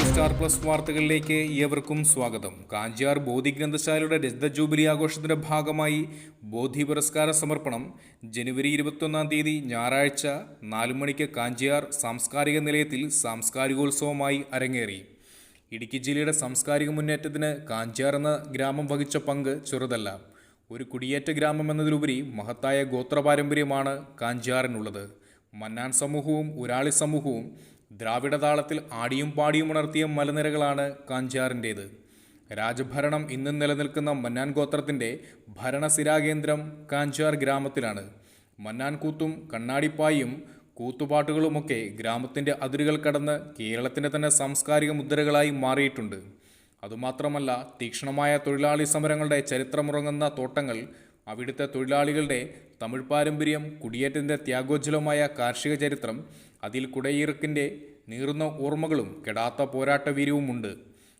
Special star plus വാർത്തകളിലേക്ക് ഏവർക്കും സ്വാഗതം. കാഞ്ചിയാർ ബോധി ഗ്രന്ഥശാലയുടെ രജത ജൂബിലി ആഘോഷത്തിന്റെ ഭാഗമായി ബോധി പുരസ്കാര സമർപ്പണം ജനുവരി ഇരുപത്തൊന്നാം തീയതി ഞായറാഴ്ച നാലു മണിക്ക് കാഞ്ചിയാർ സാംസ്കാരിക നിലയത്തിൽ സാംസ്കാരികോത്സവമായി അരങ്ങേറി. ഇടുക്കി ജില്ലയുടെ സാംസ്കാരിക മുന്നേറ്റത്തിന് കാഞ്ചിയാർ എന്ന ഗ്രാമം വഹിച്ച പങ്ക് ചെറുതല്ല. ഒരു കുടിയേറ്റ ഗ്രാമം എന്നതിലുപരി മഹത്തായ ഗോത്രപാരമ്പര്യമാണ് കാഞ്ചിയാറിനുള്ളത്. മന്നാൻ സമൂഹവും ഉരാളി സമൂഹവും ദ്രാവിഡ താളത്തിൽ ആടിയും പാടിയും ഉണർത്തിയ മലനിരകളാണ് കാഞ്ചാറിന്റേത് രാജഭരണം ഇന്നും നിലനിൽക്കുന്ന മന്നാൻ ഗോത്രത്തിന്റെ ഭരണസിരാകേന്ദ്രം കാഞ്ചാർ ഗ്രാമത്തിലാണ്. മന്നാൻ കൂത്തും കണ്ണാടിപ്പായും കൂത്തുപാട്ടുകളുമൊക്കെ ഗ്രാമത്തിന്റെ അതിരുകൾ കടന്ന് കേരളത്തിന്റെ തന്നെ സാംസ്കാരിക മുദ്രകളായി മാറിയിട്ടുണ്ട്. അതുമാത്രമല്ല തീക്ഷണമായ തൊഴിലാളി സമരങ്ങളുടെ ചരിത്രമുറങ്ങുന്ന തോട്ടങ്ങൾ അവിടുത്തെ തൊഴിലാളികളുടെ തമിഴ് പാരമ്പര്യം കുടിയേറ്റത്തിന്റെ ത്യാഗോജ്വലമായ കാർഷിക ചരിത്രം അതിൽ കുടയിറക്കിന്റെ നീറുന്ന ഓർമ്മകളും കെടാത്ത പോരാട്ട വീര്യവുമുണ്ട്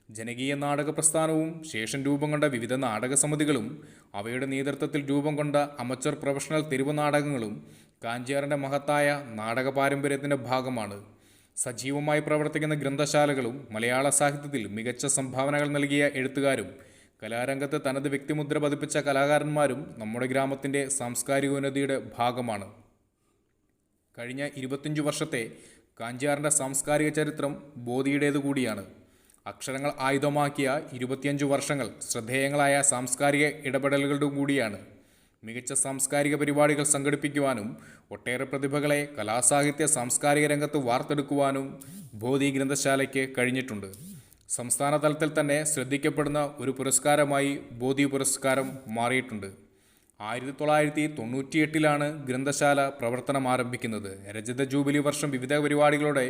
ജനകീയ നാടക പ്രസ്ഥാനവും ശേഷം രൂപം കൊണ്ട വിവിധ നാടക സമിതികളും അവയുടെ നേതൃത്വത്തിൽ രൂപം കൊണ്ട അമച്ചർ പ്രൊഫഷണൽ തെരുവ് നാടകങ്ങളും കാഞ്ചിയാറിന്റെ മഹത്തായ നാടക പാരമ്പര്യത്തിന്റെ ഭാഗമാണ്. സജീവമായി പ്രവർത്തിക്കുന്ന ഗ്രന്ഥശാലകളും മലയാള സാഹിത്യത്തിൽ മികച്ച സംഭാവനകൾ നൽകിയ എഴുത്തുകാരും കലാരംഗത്ത് തനത് വ്യക്തിമുദ്ര പതിപ്പിച്ച കലാകാരന്മാരും നമ്മുടെ ഗ്രാമത്തിന്റെ സാംസ്കാരികോന്നതിയുടെ ഭാഗമാണ്. കഴിഞ്ഞ ഇരുപത്തിയഞ്ച് വർഷത്തെ കാഞ്ചിയാറിന്റെ സാംസ്കാരിക ചരിത്രം ബോധിയുടേതു കൂടിയാണ്. അക്ഷരങ്ങൾ ആയുധമാക്കിയ ഇരുപത്തിയഞ്ച് വർഷങ്ങൾ ശ്രദ്ധേയങ്ങളായ സാംസ്കാരിക ഇടപെടലുകളുടെ കൂടിയാണ്. മികച്ച സാംസ്കാരിക പരിപാടികൾ സംഘടിപ്പിക്കുവാനും ഒട്ടേറെ പ്രതിഭകളെ കലാസാഹിത്യ സാംസ്കാരിക രംഗത്ത് വാർത്തെടുക്കുവാനും ബോധി ഗ്രന്ഥശാലയ്ക്ക് കഴിഞ്ഞിട്ടുണ്ട്. സംസ്ഥാന തലത്തിൽ തന്നെ ശ്രദ്ധിക്കപ്പെടുന്ന ഒരു പുരസ്കാരമായി ബോധി പുരസ്കാരം മാറിയിട്ടുണ്ട്. ആയിരത്തി തൊള്ളായിരത്തി തൊണ്ണൂറ്റിയെട്ടിലാണ് ഗ്രന്ഥശാല പ്രവർത്തനം ആരംഭിക്കുന്നത്. രജത ജൂബിലി വർഷം വിവിധ പരിപാടികളോടെ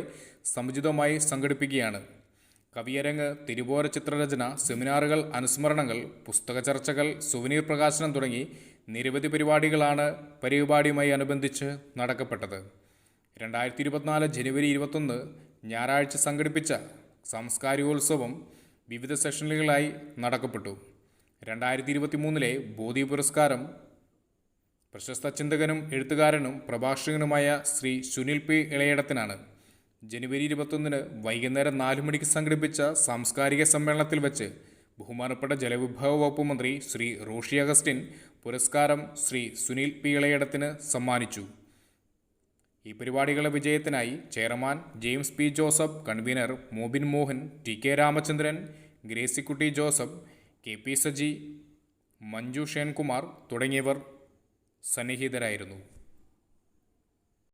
സമുചിതമായി സംഘടിപ്പിക്കുകയാണ്. കവിയരങ്ങ് തിരുവോര ചിത്രരചന സെമിനാറുകൾ അനുസ്മരണങ്ങൾ പുസ്തക ചർച്ചകൾ സുവനീർ പ്രകാശനം തുടങ്ങി നിരവധി പരിപാടികളാണ് പരിപാടിയുമായി അനുബന്ധിച്ച് നടക്കപ്പെട്ടത്. രണ്ടായിരത്തി ഇരുപത്തിനാല് ജനുവരി ഇരുപത്തൊന്ന് ഞായറാഴ്ച സംഘടിപ്പിച്ച സാംസ്കാരികോത്സവം വിവിധ സെഷനുകളായി നടക്കപ്പെട്ടു. രണ്ടായിരത്തി ഇരുപത്തി മൂന്നിലെ ബോധി പുരസ്കാരം പ്രശസ്ത ചിന്തകനും എഴുത്തുകാരനും പ്രഭാഷകനുമായ ശ്രീ സുനിൽ പി ഇളയടത്തിനാണ്. ജനുവരി ഇരുപത്തൊന്നിന് വൈകുന്നേരം നാല് മണിക്ക് സംഘടിപ്പിച്ച സാംസ്കാരിക സമ്മേളനത്തിൽ വെച്ച് ബഹുമാനപ്പെട്ട ജലവിഭവ വകുപ്പ് മന്ത്രി ശ്രീ റോഷി അഗസ്റ്റിൻ പുരസ്കാരം ശ്രീ സുനിൽ പി ഇളയടത്തിന് സമ്മാനിച്ചു. ഈ പരിപാടികളുടെ വിജയത്തിനായി chairman James P Joseph convener Mobin Mohan T K Ramachandran Gracykutty Joseph K P Saji Manju Shenkumar തുടങ്ങിയവർ സന്നിഹിതരായിരുന്നു.